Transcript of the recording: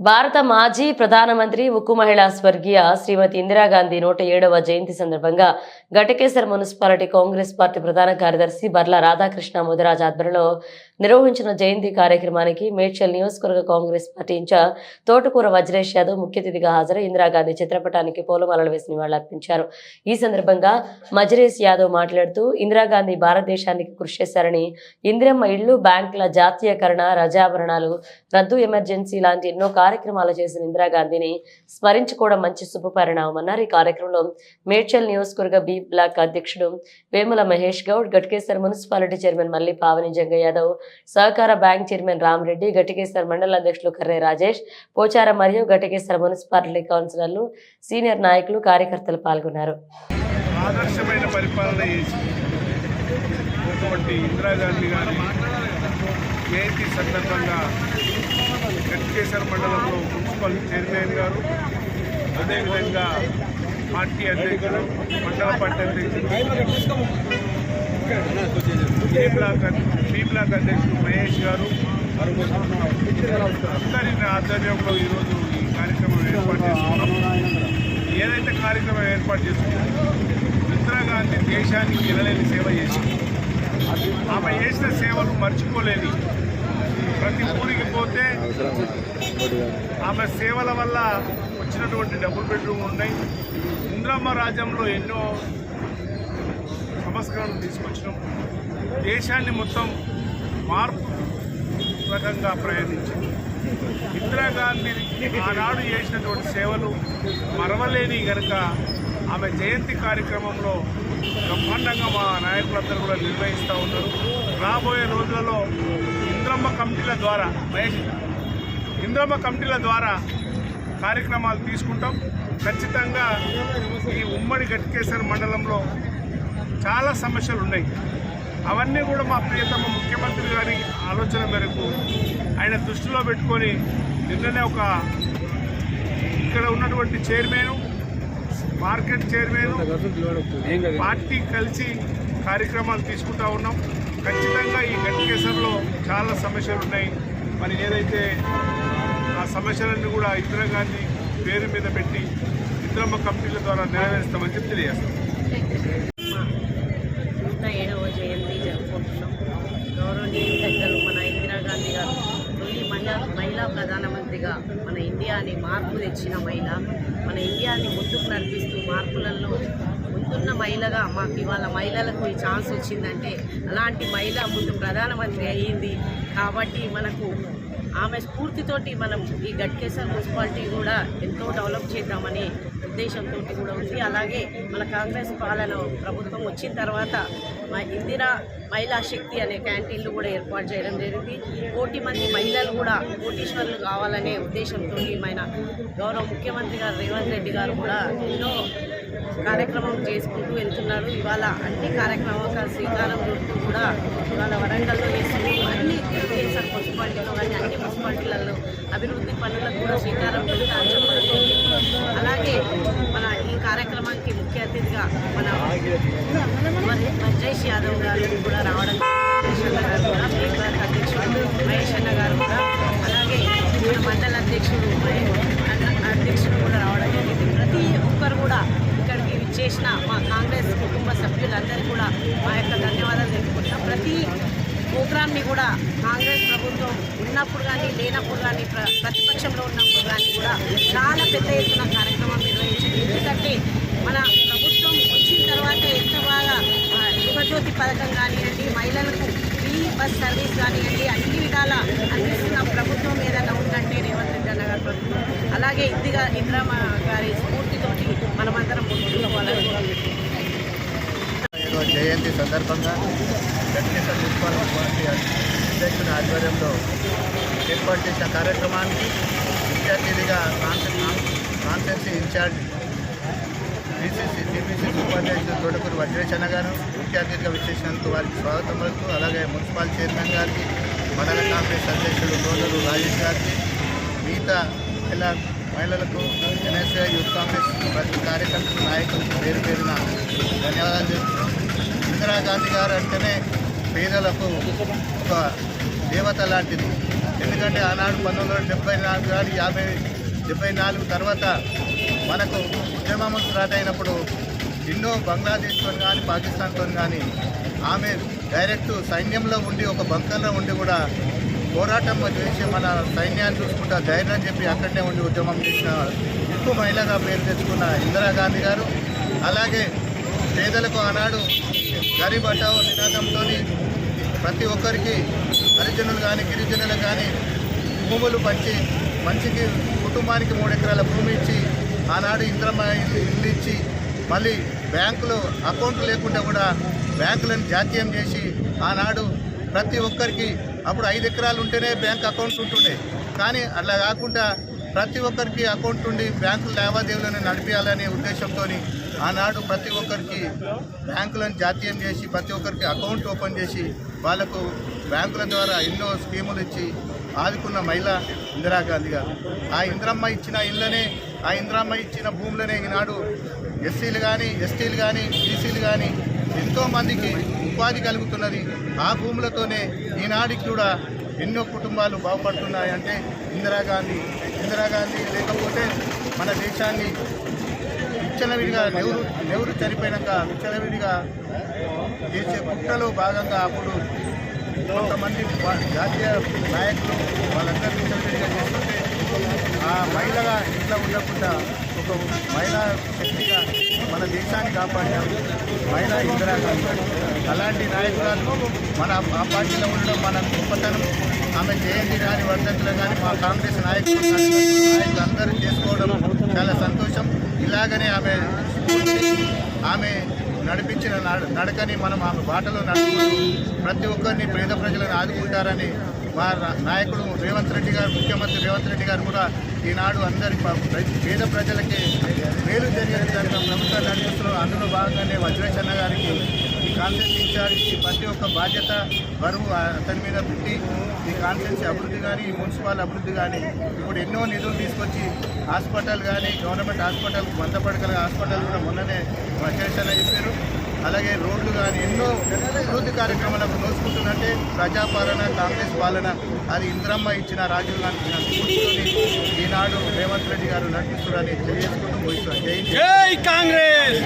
భారత మాజీ ప్రధానమంత్రి ఉక్కు మహిళా స్వర్గీయ శ్రీమతి ఇందిరాగాంధీ నూట ఏడవ జయంతి సందర్భంగా ఘటకేసర్ మున్సిపాలిటీ కాంగ్రెస్ పార్టీ ప్రధాన కార్యదర్శి బర్ల రాధాకృష్ణ ముదిరాజ్ ఆధ్వర్యంలో నిర్వహించిన జయంతి కార్యక్రమానికి మేడ్చల్ నియోజకవర్గ కాంగ్రెస్ పార్టీ ఇన్ఛార్జ్ తోటకూర వజ్రేష్ యాదవ్ ముఖ్య అతిథిగా హాజరై ఇందిరాగాంధీ చిత్రపటానికి పూలమాలలు వేసి నివాళులర్పించారు. ఈ సందర్భంగా మజ్రేష్ యాదవ్ మాట్లాడుతూ ఇందిరాగాంధీ భారతదేశానికి కృషి చేశారని ఇందిరమ్మ ఇళ్ళు బ్యాంకుల జాతీయకరణ రజాభరణాలు రద్దు ఎమర్జెన్సీ లాంటి ఎన్నో కార్యక్రమాలు చేసిన ఇందిరాగాంధీని స్మరించుకోవడం మంచి శుభపరిణామన్నారు ఈ కార్యక్రమంలో మేడ్చల్ నియోజకవర్గ బి బ్లాక్ అధ్యక్షుడు వేముల మహేష్ గౌడ్ గట్కేశ్వర్ మున్సిపాలిటీ చైర్మన్ మల్లి పావని జంగ యాదవ్ సహకార బ్యాంక్ చైర్మన్ రామరెడ్డి గట్కేశ్వర్ మండల అధ్యక్షులు కర్రే రాజేష్ పోచారం మరియు గట్కేశ్వర్ మున్సిపాలిటీ కౌన్సిలర్లు సీనియర్ నాయకులు కార్యకర్తలు పాల్గొన్నారు. ఆదర్శమైన పరిపాలన ఇందిరాగాంధీ గారి జయంతి సందర్భంగా గట్కేశ్వర మండలంలో మున్సిపల్ చైర్మన్ గారు అదేవిధంగా పార్టీ అధ్యక్షుడు మండల పార్టీ అధ్యక్షుడు ఏ బ్లాక్ బి బ్లాక్ అధ్యక్షుడు మహేష్ గారు అందరి ఆధ్వర్యంలో ఈరోజు ఈ కార్యక్రమం ఏర్పాటు చేసుకున్నాం. ఏదైతే కార్యక్రమం ఏర్పాటు చేసుకున్నాం ఇందిరాగాంధీ దేశానికి వినలేని సేవ చేసింది. ఆమె చేసిన సేవలు మర్చిపోలేని ప్రతి ఊరికి పోతే ఆమె సేవల వల్ల వచ్చినటువంటి డబుల్ బెడ్రూమ్ ఉన్నాయి. ఇంద్రమ్మ రాజ్యంలో ఎన్నో సంస్కరణలు తీసుకొచ్చినాం. దేశాన్ని మొత్తం మార్పు రకంగా ప్రయాణించింది ఇందిరాగాంధీ ఆనాడు చేసినటువంటి సేవలు మరవలేని గనక ఆమె జయంతి కార్యక్రమంలో బ్రహ్మాండంగా మా నాయకులందరూ కూడా నిర్వహిస్తూ ఉన్నారు. రాబోయే రోజులలో ఇంద్రమ్మ కమిటీల ద్వారా మహేష్ ఇంద్రమ్మ కమిటీల ద్వారా కార్యక్రమాలు తీసుకుంటాం. ఖచ్చితంగా ఈ ఉమ్మడి గట్కేశ్వర మండలంలో చాలా సమస్యలు ఉన్నాయి. అవన్నీ కూడా మా ప్రియతమ ముఖ్యమంత్రి గారి ఆలోచన మేరకు ఆయన దృష్టిలో పెట్టుకొని నిన్ననే ఒక ఇక్కడ ఉన్నటువంటి చైర్మన్ మార్కెట్ చైర్మన్ పార్టీ కలిసి కార్యక్రమాలు తీసుకుంటా ఉన్నాం. ఖచ్చితంగా ఈ గట్కేశ్వర్లో చాలా సమస్యలు ఉన్నాయి. మరి ఏదైతే ఆ సమస్యలన్నీ కూడా ఇందిరాగాంధీ పేరు మీద పెట్టి ఇంద్రమ్మ కమిటీల ద్వారా నెరవేరుస్తామని చెప్పి తెలియజేస్తాం. నూట ఏడవ జయంతి జరుపుకుంటున్నాం. గౌరవనీయ పెద్దలు మన ఇందిరాగాంధీ గారు. తొలి మహిళా మహిళా ప్రధానమంత్రిగా మన ఇండియాని మార్పు తెచ్చిన మహిళ. మన ఇండియాని ముందుకు నడిపిస్తూ మార్పులలో ముందున్న మహిళగా మాకు ఇవాళ మహిళలకు ఈ ఛాన్స్ వచ్చిందంటే అలాంటి మహిళ ముందు ప్రధానమంత్రి అయ్యింది కాబట్టి మనకు ఆమె స్ఫూర్తితోటి మనం ఈ గట్కేశ్వర్ మున్సిపాలిటీ కూడా ఎంతో డెవలప్ చేద్దామని ఉద్దేశంతో కూడా ఉంది. అలాగే మన కాంగ్రెస్ పాలన ప్రభుత్వం వచ్చిన తర్వాత మా ఇందిరా మహిళా శక్తి అనే క్యాంటీన్లు కూడా ఏర్పాటు చేయడం జరిగింది. కోటి మంది మహిళలు కూడా కోటీశ్వరులు కావాలనే ఉద్దేశంతో మన గౌరవ ముఖ్యమంత్రి గారు రేవంత్ రెడ్డి గారు కూడా ఎన్నో కార్యక్రమం చేసుకుంటూ వెళ్తున్నారు. ఇవాళ అన్ని కార్యక్రమాలకు శ్రీకారం చుట్టూ కూడా ఇవాళ వరంగల్లో చేస్తుంది అన్ని కేసీఆర్ మున్సిపాలిటీలో కానీ అన్ని మున్సిపాలిటీలలో అభివృద్ధి పనులకు కూడా శ్రీకారం చుట్టా చెప్పడం అలాగే మన ఈ కార్యక్రమానికి ముఖ్య అతిథిగా మన బ్రజేష్ యాదవ్ గారు కూడా రావడం అధ్యక్షుడు మహేష్ అన్న గారు కూడా అలాగే మండల అధ్యక్షుడు అధ్యక్షుడు కూడా రావడం జరిగింది ప్రతి ఒక్కరు కూడా ఇక్కడికి చేసిన మా కాంగ్రెస్ కుటుంబ సభ్యులందరికీ కూడా మా యొక్క ధన్యవాదాలు తెలుపుకుంటాం ప్రతి ప్రోగ్రామ్ని కూడా కాంగ్రెస్ ప్రభుత్వం ఉన్నప్పుడు కానీ లేనప్పుడు కానీ ప్ర- ప్రతిపక్షంలో ఉన్నప్పుడు కానీ కూడా చాలా పెద్ద ఎత్తున కార్యక్రమం నిర్వహించింది ఎందుకంటే మన ప్రభుత్వం వచ్చిన తర్వాత ఎంత బాగా యువజ్యోతి పథకం కానివ్వండి మహిళలకు ఫ్రీ బస్ సర్వీస్ కానివ్వండి అన్ని విధాల అందిస్తున్న ప్రభుత్వం ఏదైనా ఉందంటే రేవంత్ రెడ్డి అన్న గారి ప్రభుత్వం. అలాగే ఇందిగా ఇందిరామ గారి స్ఫూర్తితోటి మనమందరం ముందుకోవాలని జయంతి సందర్భంగా వెంకటేశ్వర మున్సిపల్ పార్టీ అధ్యక్షుని ఆధ్వర్యంలో ఏర్పాటు చేసిన కార్యక్రమానికి ముఖ్య అతిథిగా కాన్సెన్ కాన్సెన్సీ ఇన్ఛార్జ్ బీసీసీ టీపీసీ ఉపాధ్యక్షుడు తోటకూరు వజ్రేశన్న గారు ముఖ్య అతిథిగా విచ్చేసినందుకు వారికి స్వాగతం పలుకుతూ అలాగే మున్సిపల్ చైర్మన్ గారికి మండల కాంగ్రెస్ అధ్యక్షుడు గోదరు రాజేష్ గారికి మిగతా మహిళా మహిళలకు ఎన్ఎస్ఐ యూత్ కాంగ్రెస్ ప్రతి కార్యకర్తలు నాయకులకు పేరు పేరున ధన్యవాదాలు చెప్తున్నాం. ఇందిరాగాంధీ గారు అంటేనే పేదలకు ఒక దేవత లాంటిది. ఎందుకంటే ఆనాడు పంతొమ్మిది వందల డెబ్బై నాలుగు కానీ యాభై డెబ్బై నాలుగు తర్వాత మనకు ఉద్యమం స్టార్ట్ అయినప్పుడు ఎన్నో బంగ్లాదేశ్తో కానీ పాకిస్తాన్తో కానీ ఆమె డైరెక్ట్ సైన్యంలో ఉండి ఒక బంకర్లో ఉండి కూడా పోరాటం చేసి మన సైన్యాన్ని చూసుకుంటా ధైర్యం చెప్పి అక్కడనే ఉండి ఉద్యమం చేసిన ఎక్కువ మహిళగా పేరు తెచ్చుకున్న ఇందిరాగాంధీ గారు. అలాగే పేదలకు ఆనాడు గరీబ్ హటావో నినాదంతో ప్రతి ఒక్కరికి హరిజనులు కానీ గిరిజనులు కానీ భూములు పంచి మంచికి కుటుంబానికి మూడు ఎకరాల భూమి ఇచ్చి ఆనాడు ఇంద్రమ్మ ఇల్లు ఇల్లు ఇచ్చి మళ్ళీ బ్యాంకులో అకౌంట్ లేకుండా కూడా బ్యాంకులను జాతీయం చేసి ఆనాడు ప్రతి ఒక్కరికి అప్పుడు ఐదు ఎకరాలు ఉంటేనే బ్యాంక్ అకౌంట్స్ ఉంటుండే. కానీ అట్లా కాకుండా ప్రతి ఒక్కరికి అకౌంట్ ఉండి బ్యాంకు లావాదేవీలను నడిపించాలనే ఉద్దేశంతో ఆనాడు ప్రతి ఒక్కరికి బ్యాంకులను జాతీయం చేసి ప్రతి ఒక్కరికి అకౌంట్ ఓపెన్ చేసి వాళ్ళకు బ్యాంకుల ద్వారా ఎన్నో స్కీములు ఇచ్చి ఆదుకున్న మహిళ ఇందిరాగాంధీ గారు. ఆ ఇంద్రమ్మ ఇచ్చిన ఇళ్ళనే ఆ ఇంద్రామ్మ ఇచ్చిన భూములనే ఈనాడు ఎస్సీలు కానీ ఎస్టీలు కానీ బీసీలు కానీ ఎంతోమందికి ఉపాధి కలుగుతున్నది. ఆ భూములతోనే ఈనాడికి కూడా ఎన్నో కుటుంబాలు బాగుపడుతున్నాయి అంటే ఇందిరాగాంధీ. ఇందిరాగాంధీ లేకపోతే మన దేశాన్ని విచ్చలవిడిగా నెహ్రూ నెహ్రూ చనిపోయినాక విచ్చలవిడిగా చేసే కుట్రలో భాగంగా అప్పుడు కొంతమంది జాతీయ నాయకులు వాళ్ళందరూ విచ్చలవిడిగా చేస్తుంటే ఆ మహిళగా ఇంట్లో ఉండకుండా ఒక మహిళా శక్తిగా మన దేశాన్ని కాపాడాము మహిళా ఇందిరాగాంధీ అలాంటి నాయకురాలు మన ఆ పార్టీలో ఉండడం మన గొప్పతనం. ఆమె జయంతి కానీ వర్ధంతులు కానీ మా కాంగ్రెస్ నాయకులు నాయకులు అందరూ చేసుకోవడం చాలా సంతోషం. ఇలాగనే ఆమె ఆమె నడిపించిన నడ- నడకని మనం ఆమె బాటలో నడుచుకుంటూ ప్రతి ఒక్కరిని పేద ప్రజలను ఆదుకుంటారని మా నాయకుడు రేవంత్ రెడ్డి గారు ముఖ్యమంత్రి రేవంత్ రెడ్డి గారు కూడా ఈనాడు అందరి పేద ప్రజలకి మేలు జరిగే విధంగా ప్రభుత్వం నడిపిస్తున్నారు అందులో భాగంగానే వజ్రేశన్న గారికి ఈ కాన్ఫరెన్స్ ఇన్ఛార్జ్ ఈ ప్రతి ఒక్క బాధ్యత బరువు అతని మీద పెట్టి ఈ కాన్ఫరెన్స్ అభివృద్ధి కానీ ఈ మున్సిపల్ అభివృద్ధి కానీ ఇప్పుడు ఎన్నో నిధులు తీసుకొచ్చి హాస్పిటల్ కానీ గవర్నమెంట్ హాస్పిటల్ వంద పడకల హాస్పిటల్ కూడా మొన్ననే వజ్రేశన్న చెప్పారు. అలాగే రోడ్లు కానీ ఎన్నో అభివృద్ధి కార్యక్రమాలకు నోచుకుంటున్నట్టే ప్రజాపాలన కాంగ్రెస్ పాలన. అది ఇంద్రమ్మ ఇచ్చిన రాజీవ్ గాంధీ ఇచ్చిన స్ఫూర్తితోని ఈనాడు రేవంత్ రెడ్డి గారు నడిపిస్తున్నారని తెలియజేసుకుంటూ పోయిస్తారు జై హింద్. జై కాంగ్రెస్!